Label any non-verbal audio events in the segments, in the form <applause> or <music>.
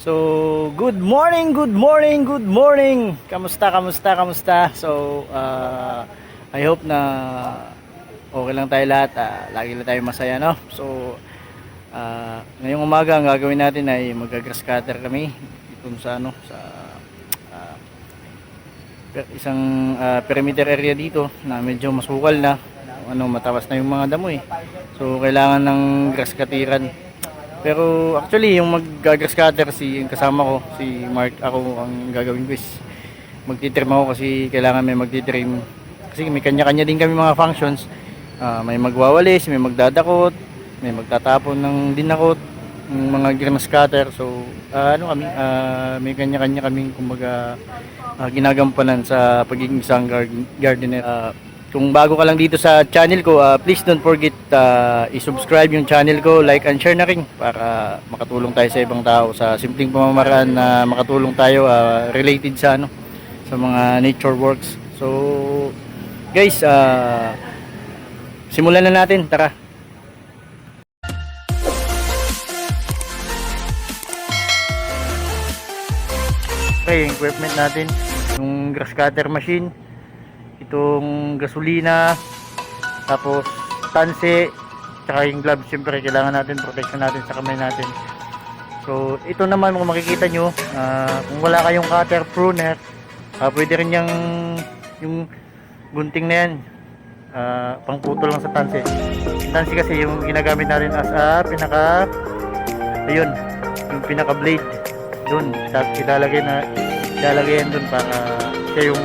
So, good morning, good morning, good morning. Kamusta, kamusta, kamusta? So, uh, I hope na okay lang tayo lahat. ah, lagi lang tayo masaya, no? So, uh, ngayong umaga ang gagawin natin ay mag-grass cutter kami dito sa ano, sa per- isang ah, perimeter area dito na medyo masukal na. Ano, matawas na yung mga damo eh. So, kailangan ng grass cutteran. Pero actually yung mag-grass cutter si yung kasama ko, si Mark, ako ang gagawin ko is magtitrim ako kasi kailangan may magtitrim. Kasi may kanya-kanya din kami mga functions. Ah, may magwawalis, may magdadakot, may magtatapon ng dinakot, yung mga grass cutter. So ah, ano kami, ah, may kanya-kanya kaming kumbaga ah, ginagampanan sa pagiging isang gar- gardener. Ah, kung bago ka lang dito sa channel ko, ah, please don't forget ah, i-subscribe yung channel ko, like and share na rin para makatulong tayo sa ibang tao sa simpleng pamamaraan na makatulong tayo ah, related sa ano sa mga nature works. So guys, ah, simulan na natin. Tara. Okay, yung equipment natin, yung grass cutter machine, itong gasolina, tapos tanse, tsaka yung gloves, siyempre kailangan natin, protection natin sa kamay natin. So, ito naman kung makikita nyo, ah, kung wala kayong cutter pruner, ah, pwede rin yung, yung gunting na yan, ah, pangputol lang sa tanse. Yung tanse kasi yung ginagamit natin as a pinaka, ayun, yung pinaka blade tapos ilalagay na, ilalagay yan doon para siya yung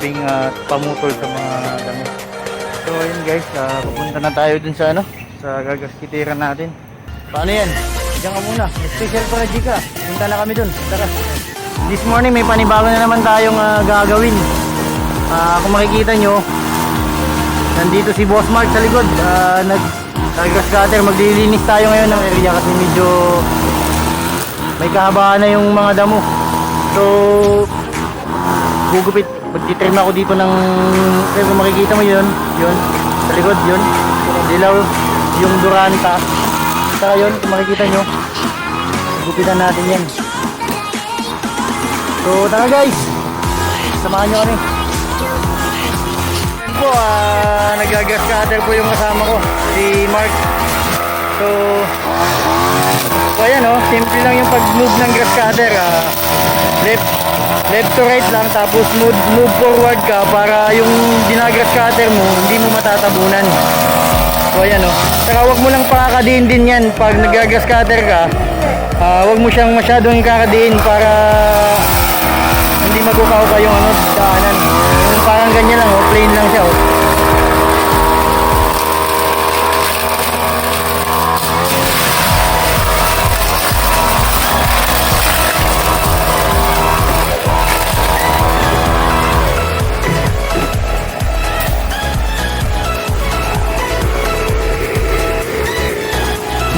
magsisilbing ah, pamutol sa mga damo. So ayun guys, ah, pupunta na tayo dun sa ano, sa gagaskitiran natin. Paano yan? Diyan ka muna. Special project ka. Punta na kami dun. Tara. This morning may panibago na naman tayong ah, gagawin. Ah, kung makikita nyo, nandito si Boss Mark sa likod. Ah, nag grass cutter. Maglilinis tayo ngayon ng area kasi medyo may kahabaan na yung mga damo. So, gugupit. Magtitrim ako dito ng, kaya kung makikita mo yun, yun, sa likod yun, dilaw, yung Duranta. Saka yun, kung makikita nyo, gupitan natin yan. So, tara guys, samahan nyo kami. Po, ah, nagagas cutter po yung kasama ko, si Mark. So, So ayan oh, simple lang yung pag-move ng grass cutter. ah. left, left to right lang tapos move, move forward ka para yung ginagrass cutter mo hindi mo matatabunan. So ayan oh. Saka wag mo lang pakakadiin din yan pag nag-grass cutter ka. ah, wag mo siyang masyadong kakadiin para hindi magukaw ka yung ano, daanan. Parang ganyan lang oh, plain lang siya oh.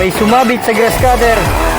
May sumabit sa grass cutter.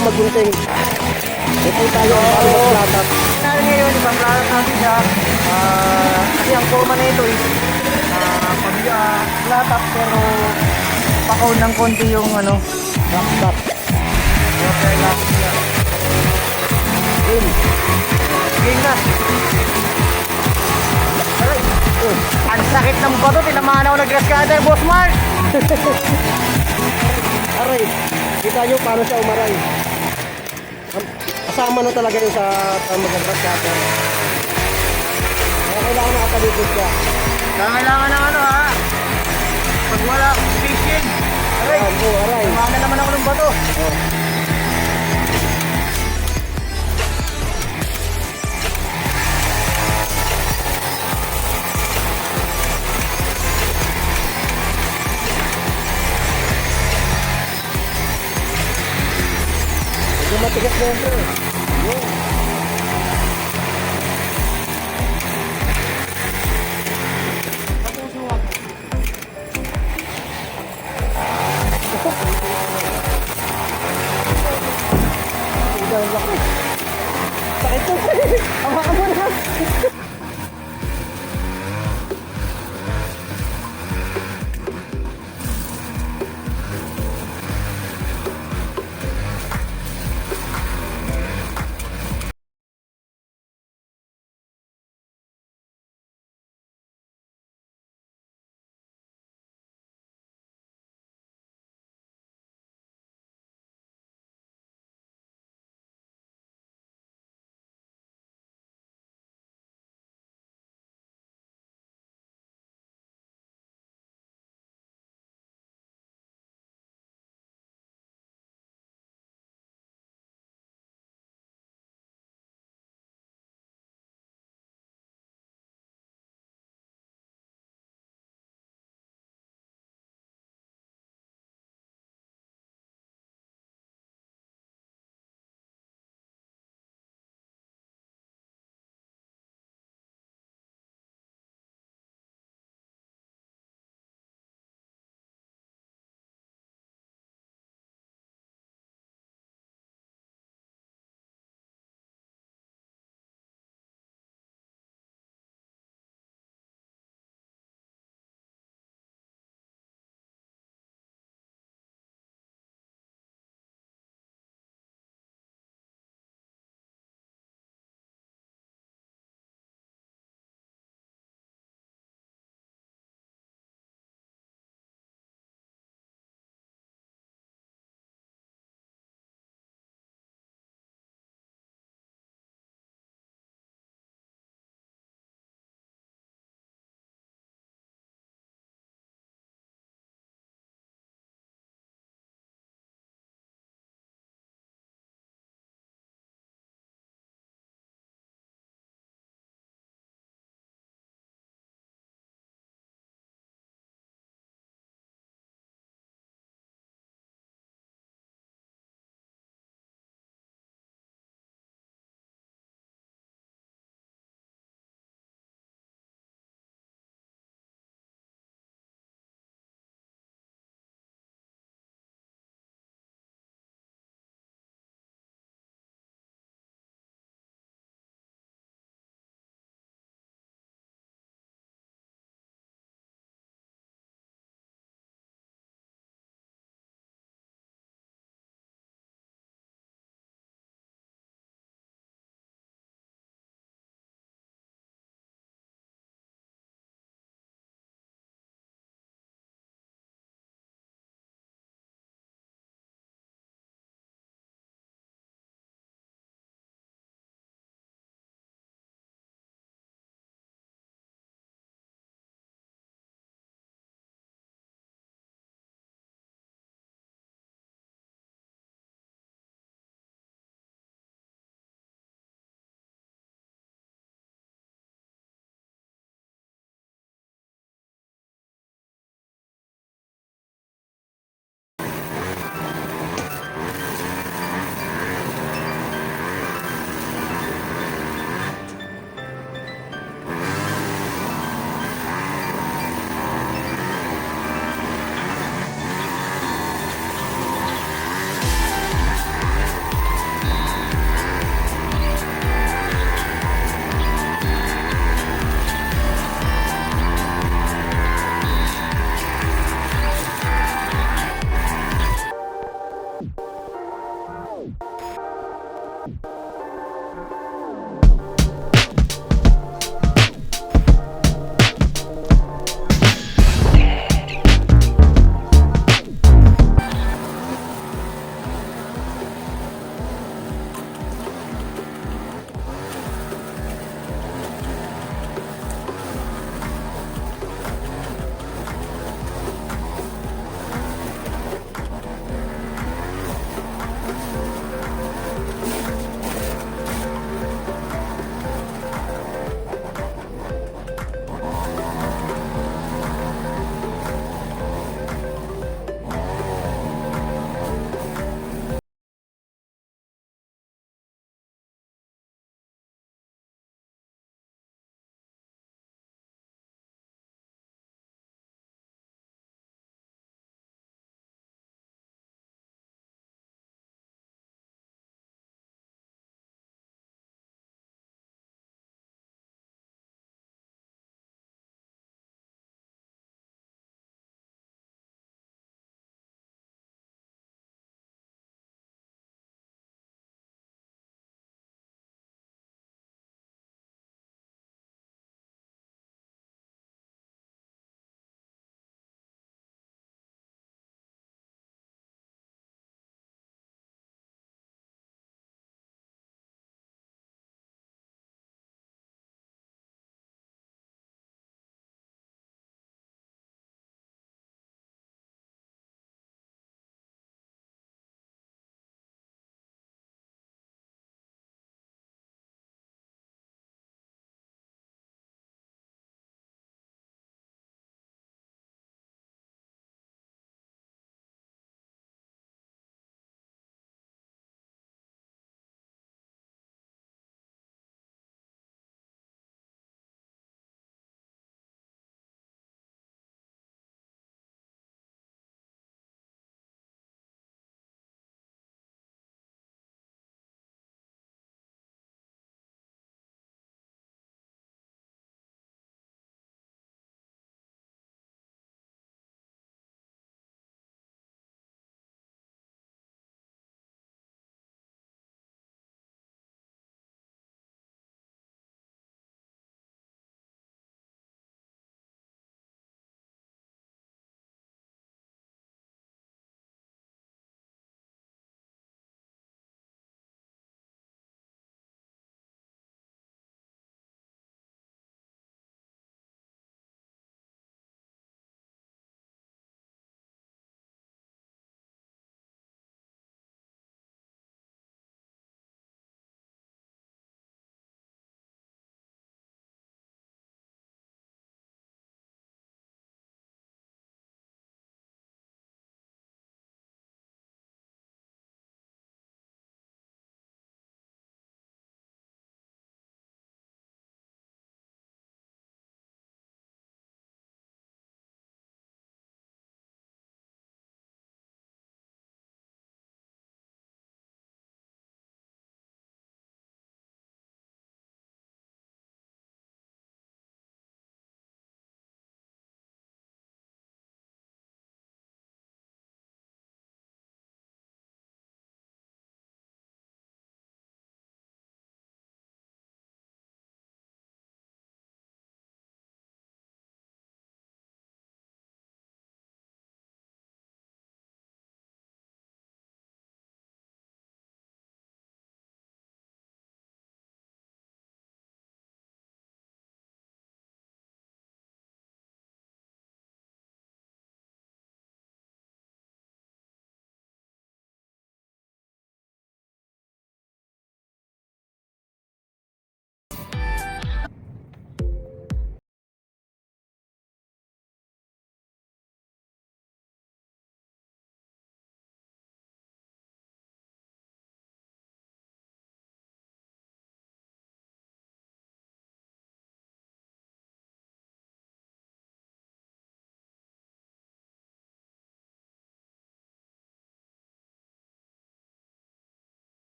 Siya magunting. Ito tayo kung paano maglatat. Narin ngayon, ibang lahat natin siya. Ah, kasi ang forma na ito is uh, flat up pero napakaw ng konti yung ano. Back. Water lock niya. Game. Game na. Aray. Oh, Ang sakit ng bato, tinamaan ako ng grass cutter, Boss Mark! <laughs> Aray, kita nyo paano siya umaray. Am- Kasama na talaga yun sa uh, mag-grass cutter. Kaya kailangan nakatalikod ka. Kailangan ng ano ha? Pag wala fishing. Aray! Ayan, oh, aray. Tinamaan na naman ako ng bato. Oh. Matigas na yun, bro.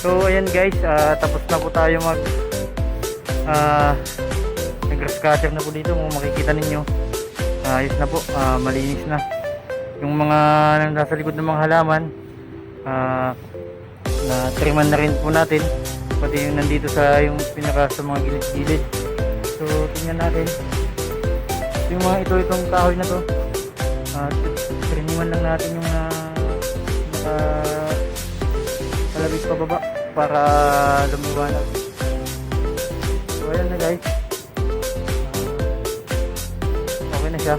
So ayan guys, ah, tapos na po tayo mag ah nag-grass na po dito kung makikita ninyo. Ah, ayos na po, ah, malinis na. Yung mga nasa likod ng mga halaman, ah na triman na rin po natin pati yung nandito sa yung pinaka sa mga gilid-gilid so tingnan natin yung mga ito itong kahoy na to at triniman lang natin yung na naka kalabit pababa para lumiwanag so ayan na guys Ah, okay na siya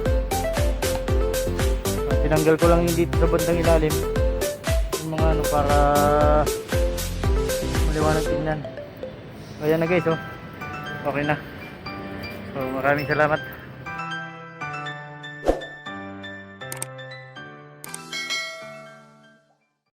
Ah, tinanggal ko lang yung dito sa bandang ilalim yung mga ano para maliwanag tingnan. Ayan na guys oh. Okay na. So maraming salamat.